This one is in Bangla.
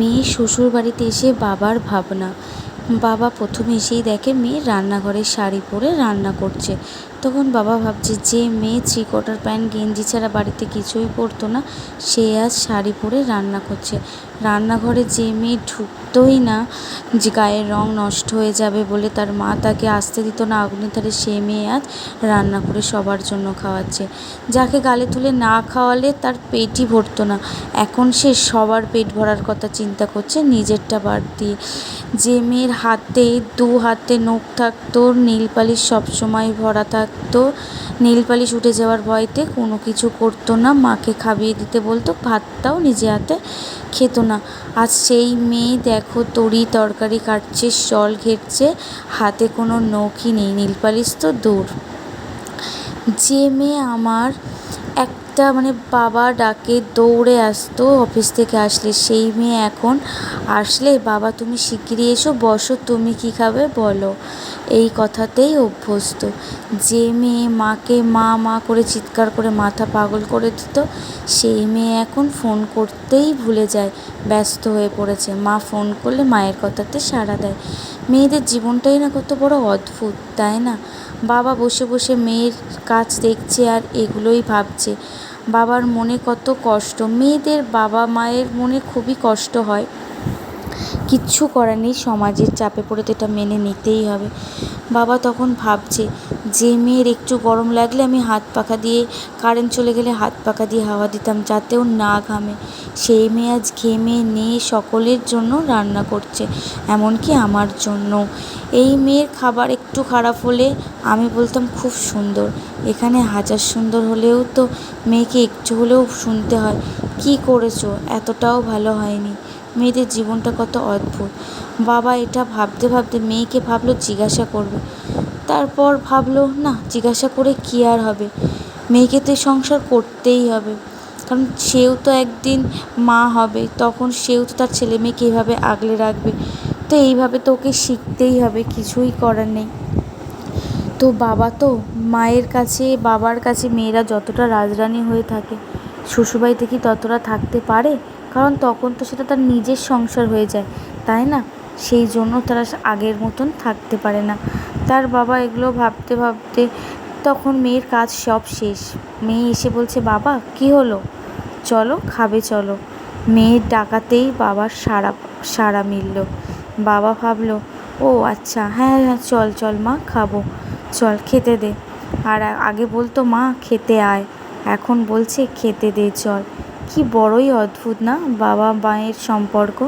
মেয়ে শ্বশুর বাড়িতে এসে বাবার ভাবনা। বাবা প্রথমে এসেই দেখে মেয়ে রান্নাঘরে শাড়ি পরে রান্না করছে। তখন বাবা ভাবছে, যে মেয়ে থ্রি কোয়ার্টার প্যান্ট গেঞ্জি ছাড়া বাড়িতে কিছুই পরতো না, সে আজ শাড়ি পরে রান্না করছে। রান্নাঘরে যে মেয়ে ঢুকতোই না, যে গায়ের রং নষ্ট হয়ে যাবে বলে তার মা তাকে আসতে দিত না, আগুনের ধারে সে মেয়ে আজ রান্না করে সবার জন্য খাওয়াচ্ছে। যাকে গালে তুলে না খাওয়ালে তার পেটই ভরতো না। এখন সে সবার পেট ভরার কথা চিন্তা করছে, নিজেরটা বাদ দিয়ে। যে মেয়ের হাতে, দু হাতে নখ থাকতো, নীল পালিশ সবসময় ভরা থাকতো নীল পালিশ উঠে যাওয়ার ভয়তে কোনো কিছু করতো না, মাকে খাবিয়ে দিতে বলতো, ভাতটাও নিজে হাতে খেত না। আজ সেই মেয়ে দেখো তরি তরকারি কাটছে জল ঘেটছে হাতে কোনো নখই নেই নীলপালিশ তো দূর। যে মেয়ে আমার একটা মানে বাবা ডাকে দৌড়ে আসতো অফিস থেকে আসলে সেই মেয়ে এখন আসলে, বাবা, তুমি শিগগিরি এসো, বসো, তুমি কী খাবে বলো। এই কথাতেই অভ্যস্ত। যে মেয়ে মাকে মা মা করে চিৎকার করে মাথা পাগল করে দিত, সেই মেয়ে এখন ফোন করতেই ভুলে যায়, ব্যস্ত হয়ে পড়েছে। মা ফোন করলে মায়ের কথাতে সাড়া দেয়। মেয়েদের জীবনটাই না কত বড় অদ্ভুত, তাই না? বাবা বসে বসে মেয়ের কাজ দেখছে আর এগুলোই ভাবছে। বাবার মনে কত কষ্ট। মেয়েদের বাবা মায়ের মনে খুবই কষ্ট হয়। কিচ্ছু করার নেই, সমাজের চাপে পড়ে তো এটা মেনে নিতেই হবে। বাবা তখন ভাবছে, যে মেয়ের একটু গরম লাগলে আমি হাত পাখা দিয়ে কারেন্ট চলে গেলে হাত পাখা দিয়ে হাওয়া দিতাম যাতে ও না ঘামে। সেই মেয়ে আজ ঘেমে নিয়ে সকলের জন্য রান্না করছে, এমনকি আমার জন্য। এই মেয়ের খাবার একটু খারাপ হলে আমি বলতাম খুব সুন্দর। এখানে হাজার সুন্দর হলেও তো মেয়েকে একটু হলেও শুনতে হয়। কী করেছ? এতটাও ভালো হয়নি। মেয়েদের জীবনটা কত অদ্ভুত। বাবা এটা ভাবতে ভাবতে মেয়েকে ভাবলো জিজ্ঞাসা করবে। তারপর ভাবলো, না, জিজ্ঞাসা করে কী আর হবে? মেয়েকে তো সংসার করতেই হবে। কারণ সেও তো একদিন মা হবে, তখন সেও তো তার ছেলে মেয়েকে এভাবে আগলে রাখবে। তো এইভাবে তো ওকে শিখতেই হবে, কিছুই করার নেই। তো বাবা তো মায়ের কাছে, বাবার কাছে মেয়েরা যতটা রাজরানি হয়ে থাকে শ্বশুরবাড়িতে কি ততটা থাকতে পারে? কারণ তখন তো সেটা তার নিজের সংসার হয়ে যায়, তাই না? সেই জন্য তারা আগের মতন থাকতে পারে না। তার বাবা এগুলো ভাবতে ভাবতে তখন মেয়ের কাজ সব শেষ। মেয়ে এসে বলছে, বাবা, কী হলো? চলো, খাবে, চলো। মেয়ের ডাকাতেই বাবার সাড়া সাড়া মিলল। বাবা ভাবলো, ও আচ্ছা হ্যাঁ হ্যাঁ চল চল, মা, খাব। চল, খেতে দে। আর আগে বলতো, মা, খেতে আয়। এখন বলছে, খেতে দে, চল। কি বড়ই অদ্ভুত না? বাবা মায়ের সম্পর্ক।